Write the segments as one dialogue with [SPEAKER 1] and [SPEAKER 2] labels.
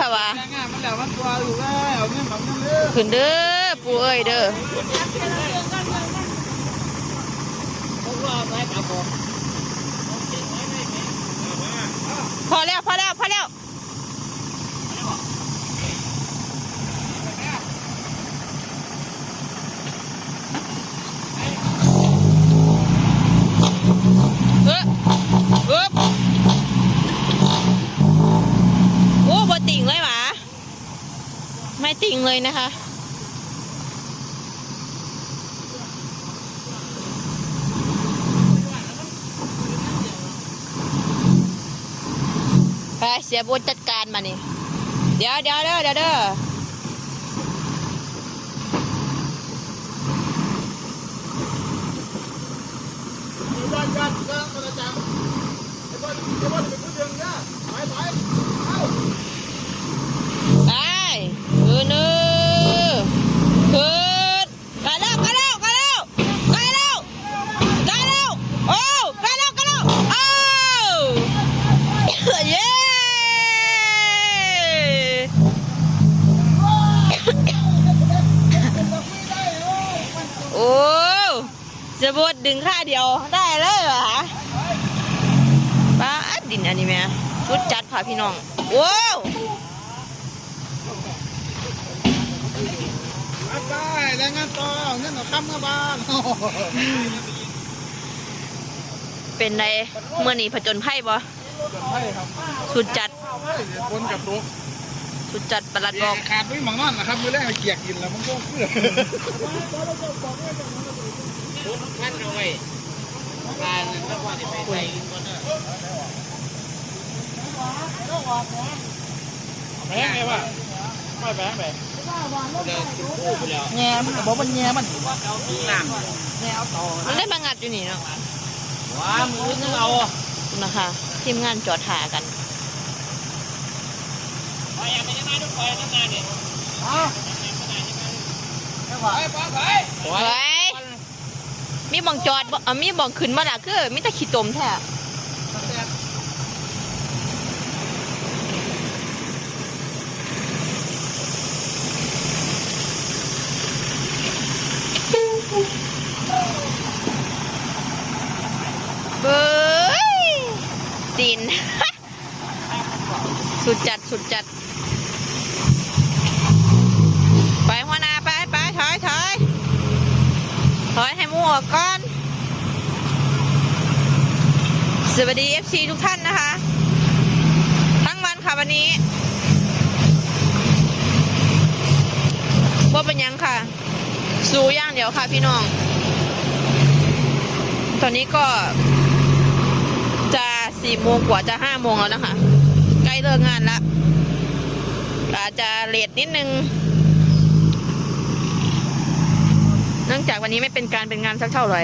[SPEAKER 1] ค่ะวะ
[SPEAKER 2] แรงงานมันแล้วมันตัวอยู่แล้วเอา
[SPEAKER 1] ขึ้นเด้อปูเอ้ยเด้อ
[SPEAKER 2] ผมว่าไปกับผม
[SPEAKER 1] พอแล้วพอแล้วพอแล้วเอ๊ะเอ๊ะโอ้บ่ติ่งเลยหวะไม่ ติ่งเลยนะคะ ไปเสียบุญจัดการมานี่ เดี๋ยวเดี๋ยวเด้อเดี๋ยวเด้อ
[SPEAKER 2] มีบ้านกันก็ประจำไอ้บ้านไอ้บ้านเป็นผู้เดียวนะไปไปเอา
[SPEAKER 1] ไปเออเนื้อขึ้นกันแล้วกันแล้วกันแล้วกันแล้วกันแล้วโอ้กันแล้วกันแล้วโอ้ เย้โอ้ เสียบุญดึงค่าเดียวได้เลยเหรอป้าดดินอันนี้แม่ชุดจัดค่ะพี่น้อง ว้าว
[SPEAKER 2] ไปแรงงานต่อเนี่ยเราทำมาบ้าน
[SPEAKER 1] เป็นไรเมื่อนี้ผจญภัยบ่
[SPEAKER 2] ใช่ครับ
[SPEAKER 1] สุดจัด
[SPEAKER 2] คนกับตัว
[SPEAKER 1] สุดจัดประหลัด
[SPEAKER 2] บบอ
[SPEAKER 1] อกก
[SPEAKER 2] ขาดไม่หมังนั่นนะครับมือแรกเกียกกินแล้วมันก็เพื่อ
[SPEAKER 3] ขั้นเอาไว้การต้องว่าจะไปใส่ก่อนเนอะ
[SPEAKER 2] แพงไงวะไม่แพงไป
[SPEAKER 3] เดินขึ้นคู่ไปแล้ว
[SPEAKER 2] แง่มันบอกมันแง่มัน
[SPEAKER 3] น้
[SPEAKER 1] มันได้มางัดอยู่นี่เนาะำ
[SPEAKER 3] ว้ามือนึงเอา
[SPEAKER 1] นะคะทีมงานจอดหากัน
[SPEAKER 3] ไปยังไม่ได้มาทุกคนตั้งนานเนี่ย
[SPEAKER 2] ไปไปไป
[SPEAKER 3] โอ้
[SPEAKER 1] เฮ้
[SPEAKER 3] ย
[SPEAKER 1] ย มีบองจอดบ่อะมีบองขึ้นมาละคือมีแต่ขี้ตมแท้เบ้ยตีนสุดจัด สุดจัด ไปหัวหน้าไปไปถอยถอยถอยให้หมูออกก่อน สวัสดี FC ทุกท่านนะคะ ทั้งวันค่ะวันนี้ว่าเป็นยังค่ะ สู้ย่างเดี๋ยวค่ะพี่น้อง ตอนนี้ก็ จะสี่โมงกว่าจะห้าโมงแล้วนะคะ ใกล้เลิกงานล้วอาจจะเลทนิดนึง เนื่องจากวันนี้ไม่เป็นการเป็นงานสักเท่าไหร่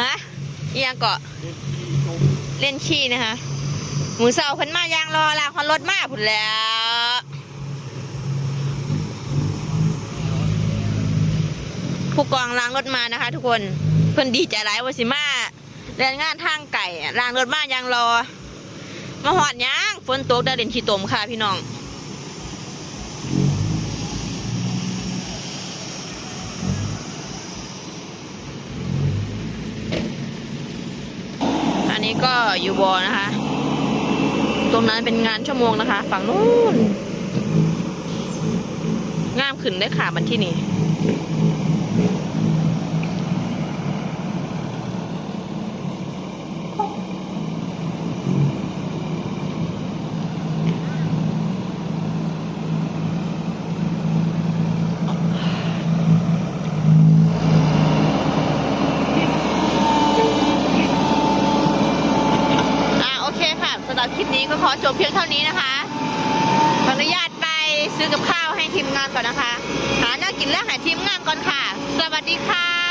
[SPEAKER 1] ฮะเอี ยงเกาะเล่นขี้นะคะ หมูเสาเพิ่นมายางรอลากคนรถมาผุนแล้วผู้กองล้างรถมานะคะ ทุกคนเพิ่นดีใจหลายวสิมาแรงงานทางไก่ล้างรถมายางรอมาหอดยังฝนตกได้เด่นขี้ตมค่ะพี่น้อง อั นี้ก็อยู่บอนะคะ ตรงนั้นเป็นงานชั่วโมงนะคะ ฝั่งนู้นงามขึ้นได้ค่ะมันที่นี่ อ่าโอเคค่ะสำหรับคลิปนี้ก็ขอจบเพียงเท่านี้นะคะขออนุญาตไปซื้อกับข้าวให้ทีมงานก่อนนะคะ หาหน้ากินแล้วหาทีมงานก่อนค่ะ สวัสดีค่ะ